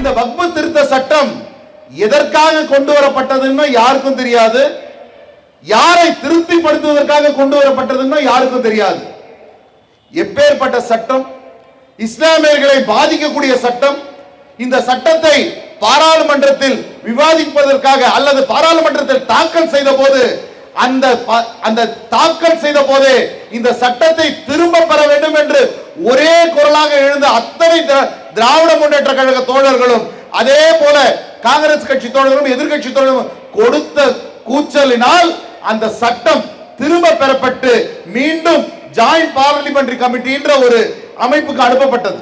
இந்த வக்பு திருத்த சட்டம் எதற்காக கொண்டு வரப்பட்டதுன்னு யாருக்கும் தெரியாது. யாரை திருப்திப்படுத்துவதற்காக கொண்டு வரப்பட்டதுன்னு யாருக்கும் தெரியாது. எப்பேற்பட்ட சட்டம் இஸ்லாமியர்களை பாதிக்கக்கூடிய சட்டம் இந்த சட்டத்தை பாராளுமன்றத்தில் விவாதிப்பதற்காக அல்லது பாராளுமன்றத்தில் தாக்கல் செய்த போது அந்த அந்த தாக்கல் செய்த போதே இந்த சட்டத்தை திரும்ப பெற வேண்டும் என்று ஒரே குரலாக எழுந்த அத்தனை திராவிட முன்னேற்ற கழக தோழர்களும் அதே போல காங்கிரஸ் கட்சி தோழர்களும் எதிர்கட்சி தோழர்களும் கொடுத்த கூச்சலினால் அந்த சட்டம் திரும்ப பெறப்பட்டு மீண்டும் ஜாயிண்ட் பார்லிமெண்டரி கமிட்டின்ற ஒரு அமைப்புக்கு அனுப்பப்பட்டது.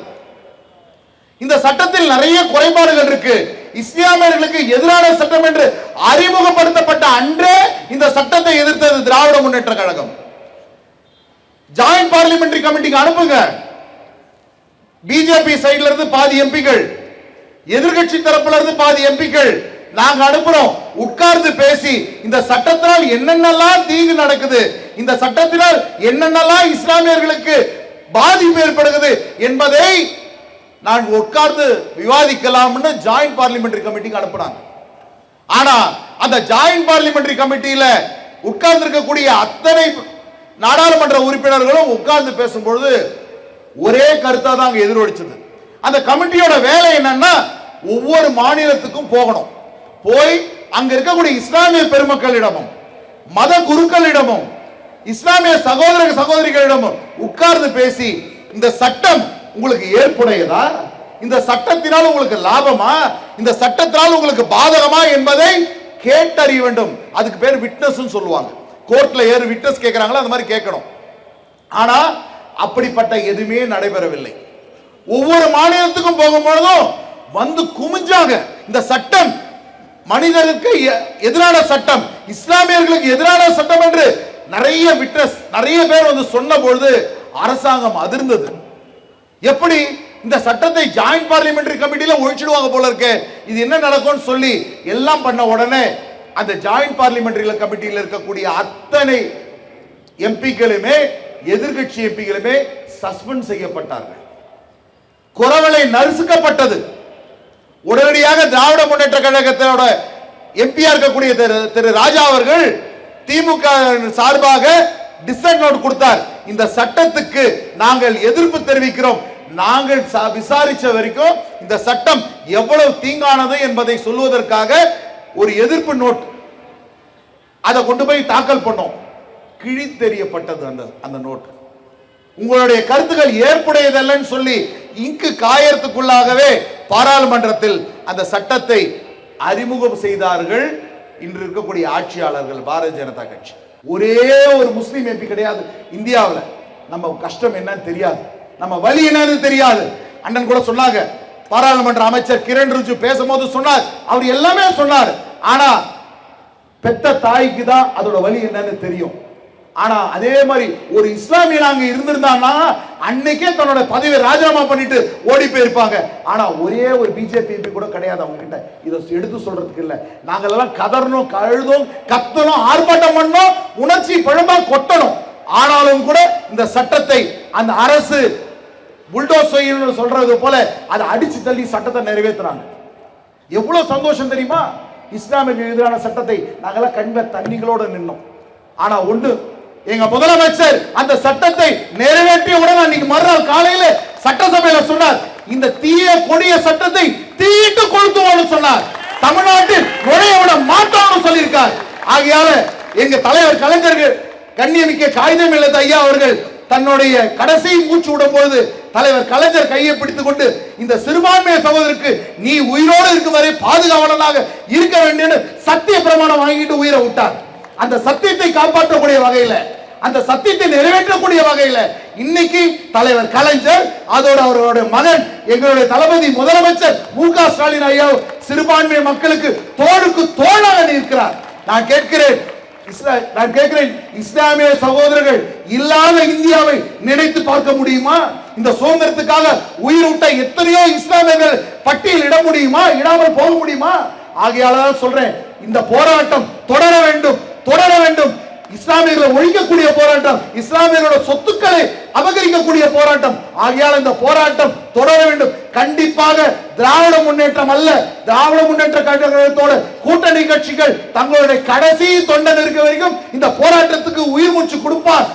இந்த சட்டத்தில் நிறைய குறைபாடுகள் இருக்கு. இஸ்லாமியர்களுக்கு எதிரான சட்டம் என்று அறிமுகப்படுத்தப்பட்ட அன்றே இந்த சட்டத்தை எதிர்த்தது திராவிட முன்னேற்ற கழகம். ஜாயிண்ட் பார்லிமெண்டரி கமிட்டிக்கு அனுப்புங்க. பிஜேபி சைட்ல இருந்து பாதி எம்பிக்கள் எதிர்க்கட்சி தரப்புல இருந்து பாதி எம்பிக்கள். நாங்க அனுப்புறோம். உட்கார்ந்து பேசி இந்த சட்டத்தினால் என்னென்னலாம் தீங்கு நடக்குது இந்த சட்டத்தினால் என்னென்னலாம் இஸ்லாமியர்களுக்கு பாதிப்பு ஏற்படுகிறது என்பதை நான் உட்கார்ந்து விவாதிக்கலாம்னு ஜாயிண்ட் பார்லிமெண்டரி கமிட்டிக்கு அனுப்புனாங்க. ஆனா அந்த ஜாயிண்ட் பார்லிமெண்டரி கமிட்டியில உட்கார்ந்து இருக்கக்கூடிய அத்தனை நாடாளுமன்ற உறுப்பினர்களும் உட்கார்ந்து பேசும்பொழுது ஒரே கருத்தா தான் அங்க எதிரொலிச்சது. அந்த கமிட்டியோட வேலை என்னன்னா ஒவ்வொரு மாநிலத்துக்கும் போகணும். போய் அங்க இருக்கக்கூடிய இஸ்லாமிய பெருமக்களிடமும் மத குருக்களிடமும் இஸ்லாமிய சகோதர சகோதரிகளிடமும் உட்கார்ந்து பேசி இந்த சட்டம் உங்களுக்கு ஏற்புடையதா? இந்த சட்டத்தினால் உங்களுக்கு லாபமா? இந்த சட்டத்தினால் உங்களுக்கு பாதகமா என்பதை கேட்டறிய வேண்டும். அதுக்கு பேர் விட்னஸ் சொல்லுவாங்க. கோர்ட்ல ஏறு விட்னஸ் கேட்கறாங்களோ அந்த மாதிரி கேட்கணும். ஆனா அப்படிப்பட்ட எதுவுமே நடைபெறவில்லை. ஒவ்வொரு மாநிலத்துக்கும் போகும்பொழுதும் வந்து குமிஞ்சாங்க இந்த சட்டம் மனிதருக்கு எ- எதிரான சட்டம் இஸ்லாமியர்களுக்கு எதிரான சட்டம் என்று நிறைய விட்னஸ் நிறைய பேர் வந்து சொன்ன பொழுது அரசாங்கம் அதிர்ந்தது. எப்படி இந்த சட்டத்தை ஜாயிண்ட் பார்லிமெண்டரி கமிட்டியில ஒழிச்சிடுவாங்க போல இருக்கு. இது என்ன நடக்கும்னு சொல்லி எல்லாம் பண்ண உடனே அந்த ஜாயிண்ட் பார்லிமெண்டரி கமிட்டியில் இருக்கக்கூடிய அத்தனை எம்பிக்களுமே எதிர்க்கட்சி எம்பிகளுமே சஸ்பெண்ட் செய்யப்பட்டார்கள். குரவலை நறுசுக்கப்பட்டது. உடனடியாக திராவிட முன்னேற்ற கழகத்தோட எம்பியா இருக்கக்கூடிய திரு ராஜா அவர்கள் திமுக சார்பாக டிசன் நோட் கொடுத்தார். இந்த சட்டத்துக்கு நாங்கள் எதிர்ப்பு தெரிவிக்கிறோம். நாங்கள் விசாரிச்ச வரைக்கும் இந்த சட்டம் எவ்வளவு தீங்கானது என்பதை சொல்வதற்காக ஒரு எதிர்ப்பு நோட் அதை கொண்டு போய் தாக்கல் பண்ணோம். கிழித்தெறியப்பட்டது அந்த அந்த நோட் உங்களுடைய கருத்துக்கள் ஏற்புடையதல்லன்னு சொல்லி இங்கு காயறதுக்குள்ளாகவே பாராளுமன்றத்தில் அந்த சட்டத்தை அறிமுகம் செய்தார்கள் இன்று இருக்கக்கூடிய ஆட்சியாளர்கள் பாரதிய ஜனதா கட்சி. ஒரே ஒரு முஸ்லீம் எம்பி கிடையாது இந்தியாவில். நம்ம கஷ்டம் என்னன்னு தெரியாது. நம்ம வழி என்னன்னு தெரியாது. அண்ணன் கூட சொன்னாங்க பாராளுமன்ற அமைச்சர் கிரண் ரிஜு பேசும்போது சொன்னார். அவர் எல்லாமே சொன்னார். ஆனா பெத்த தாய்க்கு தான் அதோட வலி என்னன்னு தெரியும். ஆனா அதே மாதிரி ஒரு இஸ்லாமிய அங்க இருந்திருந்தான்னா அன்னைக்கே தன்னோட பதவியை ராஜினாமா பண்ணிட்டு ஓடி போயிருப்பாங்க. ஆனா ஒரே ஒரு பிஜேபி எம்பி கூட கிடையாது அவங்க கிட்ட இதை எடுத்து சொல்றதுக்கு இல்ல. நாங்கெல்லாம் கதறணும் கழுதும் கத்தணும் ஆர்ப்பாட்டம் பண்ணோம் உணர்ச்சி பழமா கொட்டணும். ஆனாலும் கூட இந்த சட்டத்தை அந்த அரசு புல்டோசைன்னு சொல்றது போல அதை அடிச்சு தள்ளி சட்டத்தை நிறைவேத்துறாங்க. எவ்வளவு சந்தோஷம் தெரியுமா? இஸ்லாமிய எதிரான சட்டத்தை நாங்கெல்லாம் கண்ட தண்ணிகளோட நின்னோம். ஆனா ஒண்ணு எங்க முதலமைச்சர் அந்த சட்டத்தை நிறைவேற்றிய உடனே அன்னைக்கு மறுநாள் காலையில சட்டசபையில சொன்னார் இந்த தீய கொடிய சட்டத்தை தீட்டு கொளுத்துவோம்னு சொன்னார். தமிழ்நாட்டில் நுழைய விட மாட்டோம்னு சொல்லியிருக்கார். ஆகையால எங்க தலைவர் கலைஞர்கள் கண்ணியமிக்க காகிதம் இல்லாத ஐயா அவர்கள் தன்னுடைய கடைசி மூச்சு விடும் பொழுது தலைவர் கலைஞர் கையை பிடித்துக் கொண்டு இந்த சிறுபான்மைய சகோதரருக்கு நீ உயிரோடு இருக்கும் வரை பாதுகாவலனாக இருக்க வேண்டும் சத்திய பிரமாணம் வாங்கிட்டு உயிரை விட்டார். அந்த சத்தியத்தை காப்பாற்றக்கூடிய வகையில அந்த சத்தியத்தை நிறைவேற்றக்கூடிய வகையில இன்னைக்கு தலைவர் கலைஞர் அதோட அவரோட மகன் எங்களுடைய தளபதி முதலமைச்சர் மு க ஸ்டாலின் ஐயா சிறுபான்மை மக்களுக்கு தோளுக்கு தோளாக நிற்கிறார். நான் கேட்கிறேன் நான் கேட்கிறேன் இஸ்லாமிய சகோதரர்கள் இல்லாத இந்தியாவை நினைத்து பார்க்க முடியுமா? இந்த சுதந்திரத்துக்காக உயிர் விட்ட எத்தனையோ இஸ்லாமியர்கள் பட்டியல் இட முடியுமா? இடாமல் போக முடியுமா? ஆகையால தான் சொல்றேன் இந்த போராட்டம் தொடர வேண்டும் தொடர வேண்டும். இஸ்லாமியர்களை ஒழிக்கக்கூடிய போராட்டம் இஸ்லாமியர்களோட சொத்துக்களை அபகரிக்கக்கூடிய போராட்டம். ஆகையால் இந்த போராட்டம் தொடர வேண்டும். கண்டிப்பாக திராவிட முன்னேற்றம் அல்ல திராவிட முன்னேற்ற கழகத்தோட கூட்டணி கட்சிகள் தங்களுடைய கடைசி தொண்டன் இருக்க வரைக்கும் இந்த போராட்டத்துக்கு உயிர் மூச்சு கொடுப்பார்.